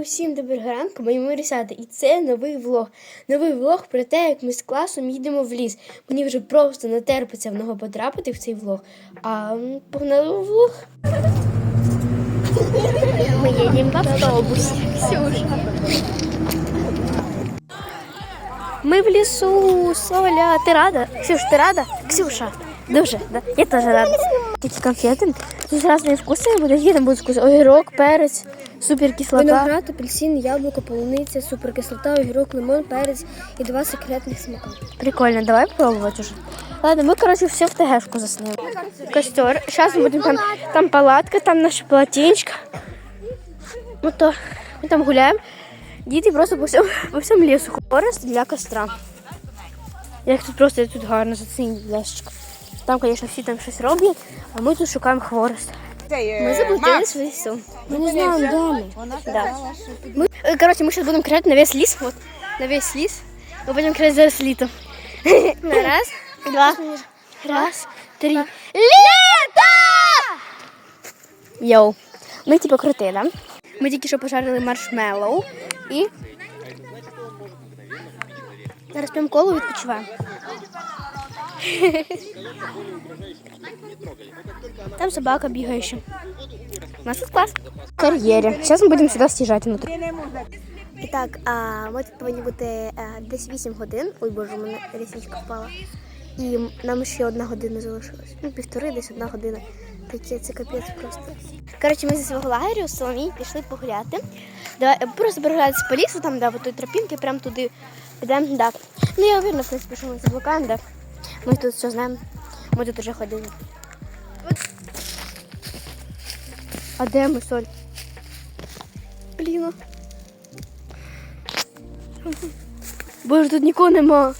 Усім доброго ранку, мої морісяти, і це новий влог. Новий влог про те, як ми з класом їдемо в ліс. Мені вже просто не терпиться в нього потрапити в цей влог. А погнали у влог. Ми їдемо в автобусі. Ксюша. Ми в лісу, Соля. Ти рада? Ксюш, ти рада? Ксюша. Дуже, да? Я теж рада. Такі конфети. Тут різні вкуси буде, які там будуть вкуси. Огірок, перець, суперкислота. Виноград, апельсин, яблуко, полуниця, суперкислота, огірок, лимон, перець і два секретних смака. Прикольно, давай пробувати уже. Ладно, ми, короче, все в ТГшку заснемо. Костер. Сейчас мы будем там, там палатка, там наша полотенечко. Ну то ми там гуляємо. Діти просто по всьому, по всьому лісу. Хворост для костра. Як тут просто тут гарно зацініть ящик. Там, звісно, всі там щось роблять, а ми тут шукаємо хворост. Ми заблудились в лісу. Ми не знаємо, де. Да. Ми, е, коротше, ми зараз будемо крати на весь ліс. Вот, на весь ліс. Ми будемо крати зараз літо. На раз, два, раз, три. Літо! Йоу. Ми типу крути, да? Ми тільки що пожарили маршмеллоу і зараз п'ємо колу відпочиваємо. Там собака бігає ще. У нас тут клас. В кар'єрі. Зараз ми будемо сюди стіжати внутрі. І так, а, ми тут повинні бути е, десь 8 годин. Ой боже, у мене рісничка впала. І нам ще одна година залишилась. Ну, півтори, десь одна година. Таке це капець просто. Коротше, ми зі свого лагерю з Соломій пішли погуляти. Давай, е, просто прогулятися по лісу, там, да, по той тропінки, прямо туди підемо. Да. Ну, я уверена, в принципі, що ми заблукаємо, да. Ми тут все знаємо. Ми тут вже ходили. А де ми, Соль? Блін. Боже, тут нікого нема.